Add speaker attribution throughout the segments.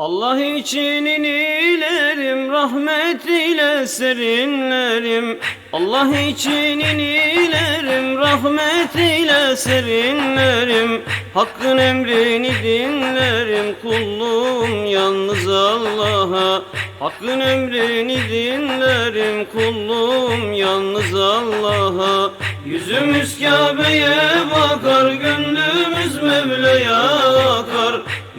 Speaker 1: Allah için inilerim, rahmet ile serinlerim. Allah için inilerim, rahmet ile serinlerim. Hakkın emrini dinlerim, kullum yalnız Allah'a. Hakkın emrini dinlerim, kullum yalnız Allah'a. Yüzümüz Kabe'ye bakar, gönlümüz Mevla'ya.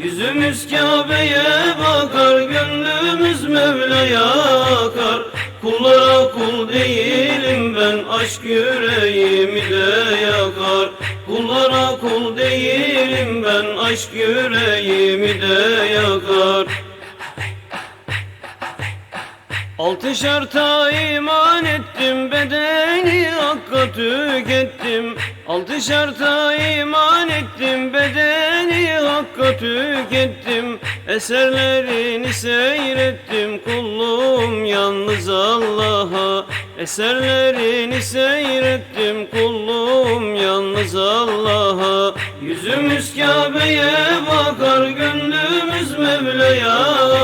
Speaker 1: Yüzümüz Kabe'ye bakar, gönlümüz Mevla'ya akar. Kullara kul değilim ben, aşk yüreğimi de yakar. Kullara kul değilim ben, aşk yüreğimi de yakar. Altı şarta iman ettim bedeni hakka tükettim Altı şarta iman ettim bedeni hakka tükettim. Eserlerini seyrettim kullum yalnız Allah'a. Eserlerini seyrettim kullum yalnız Allah'a. Yüzümüz Kabe'ye bakar gönlümüz Mevla'ya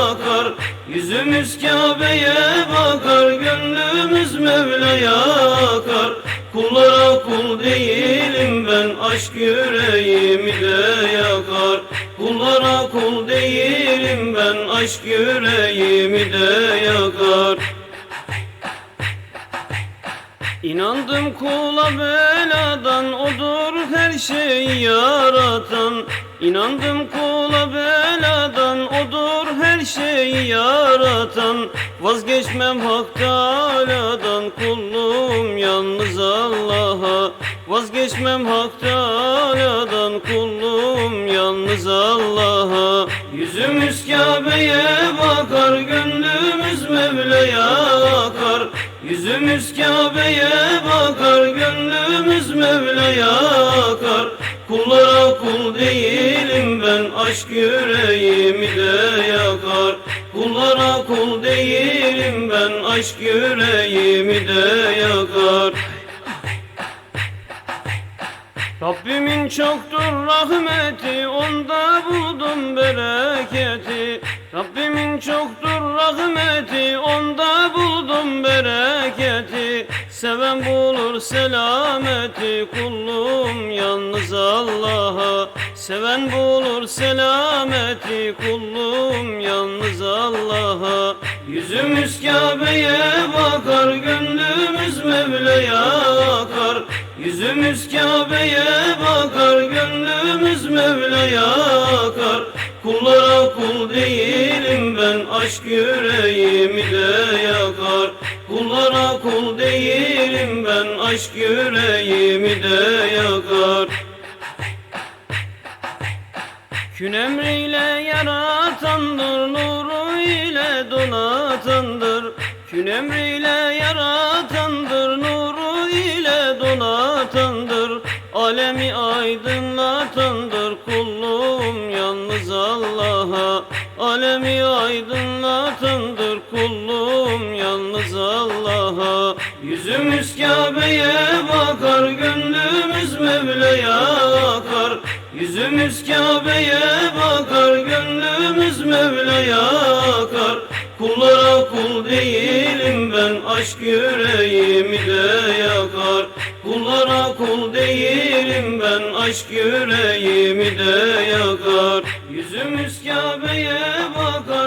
Speaker 1: akar. Yüzümüz Kabe'ye bakar, gönlümüz Mevla'ya akar. Kullara kul değilim ben, aşk yüreğimi de yakar. Kullara kul değilim ben, aşk yüreğimi de yakar. İnandım kula beladan odur her şeyi yaratan İnandım kula şeyi yaratan Vazgeçmem hak Teala'dan kullum yalnız Allah'a Vazgeçmem hak Teala'dan kullum yalnız Allah'a Yüzümüz Kabe'ye bakar gönlümüz Mevla'ya akar Yüzümüz Kabe'ye bakar, gönlümüz Mevla'ya akar. Kullara kul değilim ben, aşk yüreğimi de. Kullara kul değilim ben, aşk yüreğimi de yakar. Rabbimin çoktur rahmeti, onda buldum bereketi. Rabbimin çoktur rahmeti, onda buldum bereketi. Seven bulur selameti, kullum yalnız Allah'a. Seven bulur selameti, kullum yalnız Allah'a. Yüzümüz Kabe'ye bakar, gönlümüz Mevla'ya akar. Yüzümüz Kabe'ye bakar, gönlümüz Mevla'ya akar. Kullara kul değilim ben, aşk yüreğimi de yakar. Kullara kul değilim ben, aşk yüreğimi de Kün emriyle yaratandır, nuru ile donatandır. Kün emriyle yaratandır, nuru ile donatandır. Alemi aydınlatandır, kullum yalnız Allah'a. Alemi aydınlatandır, kullum yalnız Allah'a. Yüzümüz Kabe'ye bakar, gönlümüz Mevla'ya akar. Yüzümüz Kabe'ye bakar, gönlümüz Mevla'ya akar. Kullara kul değilim ben, aşk yüreğimi de yakar. Kullara kul değilim ben, aşk yüreğimi de yakar. Yüzümüz Kabe'ye bakar,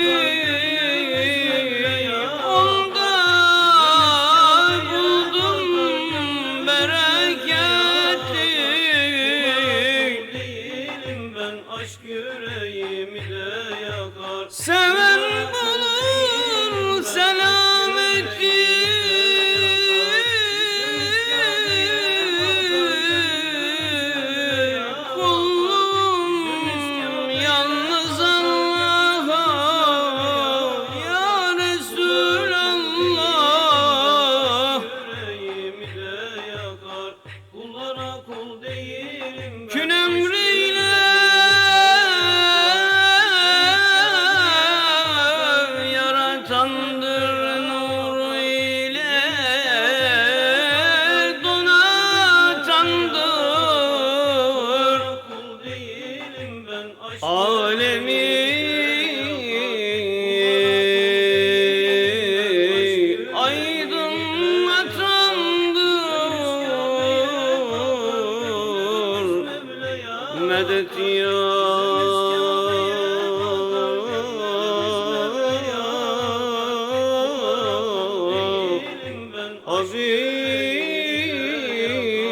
Speaker 1: Medet ya.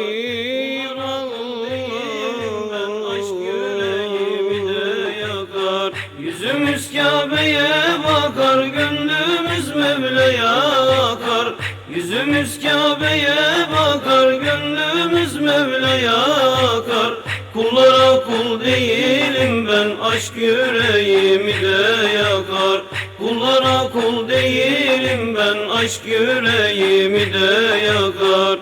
Speaker 1: Habib Allah. Aşk yüreğimi Kabe'ye bakar. Gönlümüz Mevla'ya akar. Yüzümüz Kabe'ye bakar. Gönlümüz Mevla'ya akar Kullara kul değilim ben Aşk yüreğimi de yakar. Kullara kul değilim ben Aşk yüreğimi de yakar